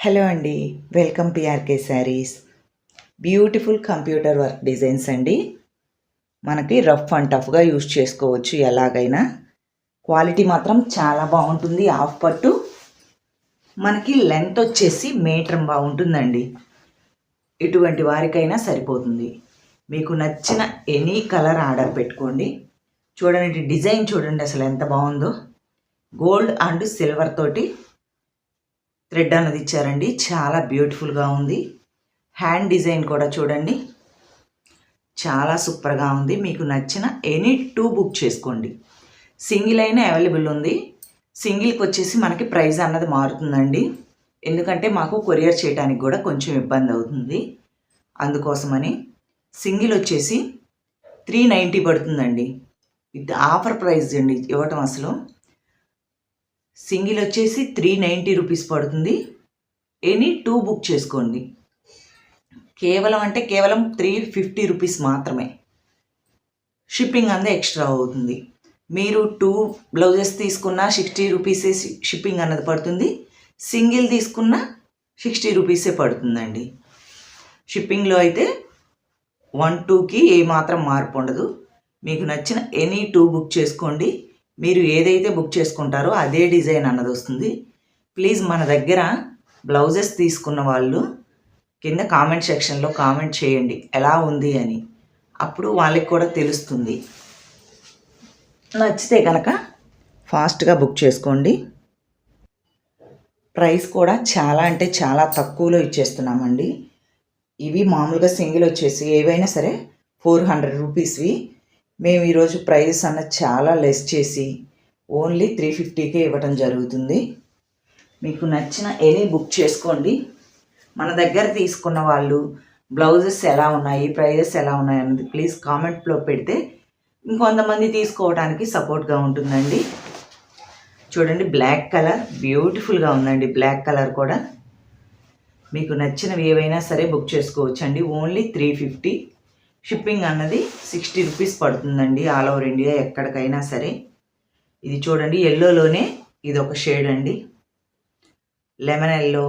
Hello అండి welcome PRK Sarees. Beautiful computer work designs అండి. మనకి రఫ్ అండ్ టఫ్గా యూజ్ చేసుకోవచ్చు ఎలాగైనా. క్వాలిటీ మాత్రం చాలా బాగుంటుంది హాఫ్ పట్టు. మనకి లెంత్ వచ్చేసి మీటర్ బాగుంటుందండి. ఇటువంటి వారికైనా సరిపోతుంది. మీకు నచ్చిన ఎనీ కలర్ ఆర్డర్ పెట్టుకోండి. చూడండి డిజైన్ చూడండి అసలు ఎంత బాగుందో. గోల్డ్ అండ్ సిల్వర్ తోటి థ్రెడ్ అన్నది ఇచ్చారండి. చాలా బ్యూటిఫుల్గా ఉంది. హ్యాండ్ డిజైన్ కూడా చూడండి. చాలా సూపర్గా ఉంది. మీకు నచ్చిన ఎనీ టూ బుక్ చేసుకోండి. సింగిల్ అయినా అవైలబుల్ ఉంది. సింగిల్కి వచ్చేసి మనకి ప్రైస్ అన్నది మారుతుందండి. ఎందుకంటే మాకు కొరియర్ చేయడానికి కూడా కొంచెం ఇబ్బంది అవుతుంది. అందుకోసమని సింగిల్ వచ్చేసి త్రీ నైంటీ పడుతుందండి. ఇది ఆఫర్ ప్రైస్ అండి ఇవ్వటం అసలు. సింగిల్ వచ్చేసి త్రీ నైంటీ రూపీస్ పడుతుంది. ఎనీ టూ బుక్ చేసుకోండి. కేవలం అంటే కేవలం త్రీ ఫిఫ్టీ రూపీస్ మాత్రమే. షిప్పింగ్ అంతా ఎక్స్ట్రా అవుతుంది. మీరు టూ బ్లౌజెస్ తీసుకున్న సిక్స్టీ రూపీసే షిప్పింగ్ అన్నది పడుతుంది. సింగిల్ తీసుకున్న సిక్స్టీ రూపీసే పడుతుందండి. షిప్పింగ్లో అయితే వన్ టూకి ఏమాత్రం మార్పు ఉండదు. మీకు నచ్చిన ఎనీ టూ బుక్ చేసుకోండి. మీరు ఏదైతే బుక్ చేసుకుంటారో అదే డిజైన్ అన్నది వస్తుంది. ప్లీజ్ మన దగ్గర బ్లౌజెస్ తీసుకున్న వాళ్ళు కింద కామెంట్ సెక్షన్లో కామెంట్ చేయండి ఎలా ఉంది అని. అప్పుడు వాళ్ళకి కూడా తెలుస్తుంది. నచ్చితే కనుక ఫాస్ట్గా బుక్ చేసుకోండి. ప్రైస్ కూడా చాలా అంటే చాలా తక్కువలో ఇచ్చేస్తున్నామండి. ఇవి మామూలుగా సింగిల్ వచ్చేసి ఏవైనా సరే ఫోర్ హండ్రెడ్ రూపీస్వి. మేము ఈరోజు ప్రైస్ అన్న చాలా లెస్ చేసి ఓన్లీ త్రీ ఫిఫ్టీకే ఇవ్వటం జరుగుతుంది. మీకు నచ్చిన ఎనీ బుక్ చేసుకోండి. మన దగ్గర తీసుకున్న వాళ్ళు బ్లౌజెస్ ఎలా ఉన్నాయి ప్రైజెస్ ఎలా ఉన్నాయి అన్నది ప్లీజ్ కామెంట్లో పెడితే ఇంకొంతమంది తీసుకోవడానికి సపోర్ట్గా ఉంటుందండి. చూడండి బ్లాక్ కలర్ బ్యూటిఫుల్గా ఉందండి బ్లాక్ కలర్ కూడా. మీకు నచ్చినవి ఏవైనా సరే బుక్ చేసుకోవచ్చండి. Only three fifty. షిప్పింగ్ అన్నది సిక్స్టీ రూపీస్ పడుతుందండి ఆల్ ఓవర్ ఇండియా ఎక్కడికైనా సరే. ఇది చూడండి ఎల్లోలోనే ఇది ఒక షేడ్ అండి. లెమన్ ఎల్లో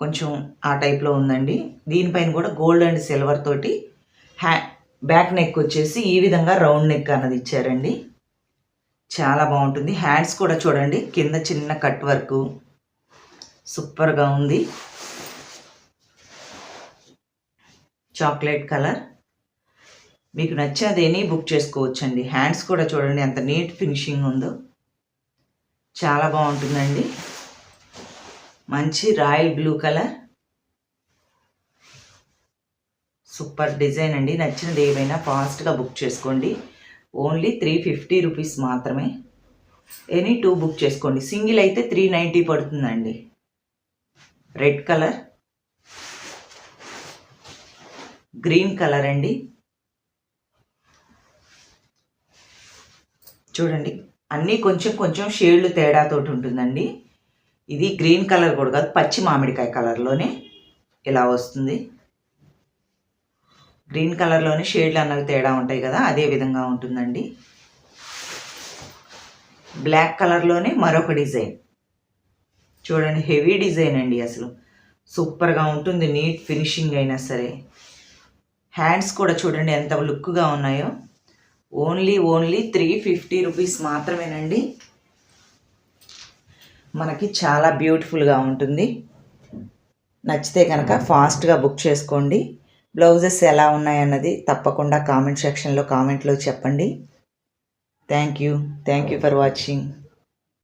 కొంచెం ఆ టైప్లో ఉందండి. దీనిపైన కూడా గోల్డ్ అండ్ సిల్వర్ తోటి హ్యా బ్యాక్ నెక్ వచ్చేసి ఈ విధంగా రౌండ్ నెక్ అన్నది ఇచ్చారండి. చాలా బాగుంటుంది. హ్యాండ్స్ కూడా చూడండి కింద చిన్న కట్ వర్క్ సూపర్గా ఉంది. చాక్లెట్ కలర్ మీకు నచ్చేదేని బుక్ చేసుకోవచ్చండి. హ్యాండ్స్ కూడా చూడండి ఎంత నీట్ ఫినిషింగ్ ఉందో. చాలా బాగుంటుందండి. మంచి royal blue colour. Super design అండి. నచ్చినది ఏమైనా ఫాస్ట్గా బుక్ చేసుకోండి. ఓన్లీ త్రీ ఫిఫ్టీ రూపీస్ మాత్రమే. ఎనీ టూ బుక్ చేసుకోండి. సింగిల్ అయితే త్రీ నైంటీ పడుతుందండి. Red colour. గ్రీన్ కలర్ అండి. చూడండి అన్నీ కొంచెం కొంచెం షేడ్లు తేడాతోటి ఉంటుందండి. ఇది గ్రీన్ కలర్ కూడా కాదు పచ్చి మామిడికాయ కలర్లోనే ఇలా వస్తుంది. గ్రీన్ కలర్లోనే షేడ్లు అన్నవి తేడా ఉంటాయి కదా అదే విధంగా ఉంటుందండి. బ్లాక్ కలర్లోనే మరొక డిజైన్. చూడండి హెవీ డిజైన్ అండి అసలు. సూపర్గా ఉంటుంది నీట్ ఫినిషింగ్ అయినా సరే. హ్యాండ్స్ కూడా చూడండి ఎంత లుక్గా ఉన్నాయో. Only only three fifty rupees మాత్రమేనండి. మనకి చాలా బ్యూటిఫుల్గా ఉంటుంది. నచ్చితే కనుక ఫాస్ట్గా బుక్ చేసుకోండి. బ్లౌజెస్ ఎలా ఉన్నాయన్నది తప్పకుండా కామెంట్ సెక్షన్లో కామెంట్లో చెప్పండి. Thank you. Thank you for watching.